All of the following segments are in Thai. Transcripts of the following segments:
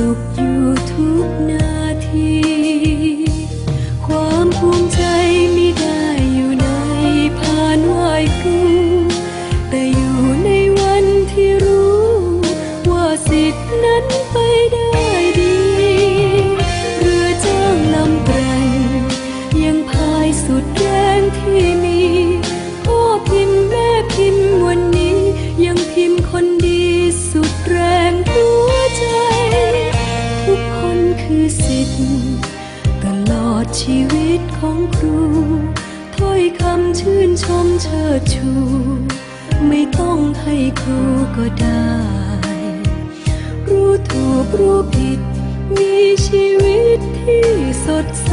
สุขอยู่ทุกนาที ชมเชิดชู ไม่ต้องให้ครูก็ได้ รู้ถูกรู้ผิด มีชีวิตที่สดใส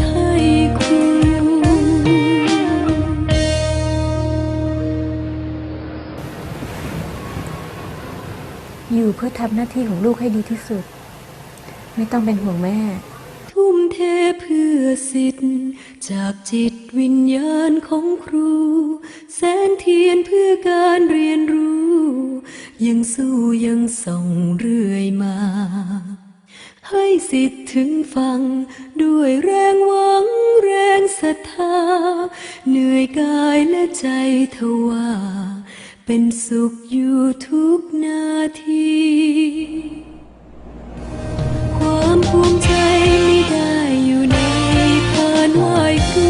พื่อทำหน้าที่ของลูกให้ดีที่สุด ไม่ต้องเป็นห่วงแม่ ทุ่มเทเพื่อสิทธิ์ จากจิตวิญญาณของครู แสงเทียนเพื่อการเรียนรู้ ยังสู้ยังส่องเรื่อยมา ให้สิทธิ์ถึงฟัง ด้วยแรงหวังแรงศรัทธา เหนื่อยกายและใจทว่า เป็นสุขอยู่ทุกนาที ความภูมิใจไม่ได้อยู่ในผ่านไหวครู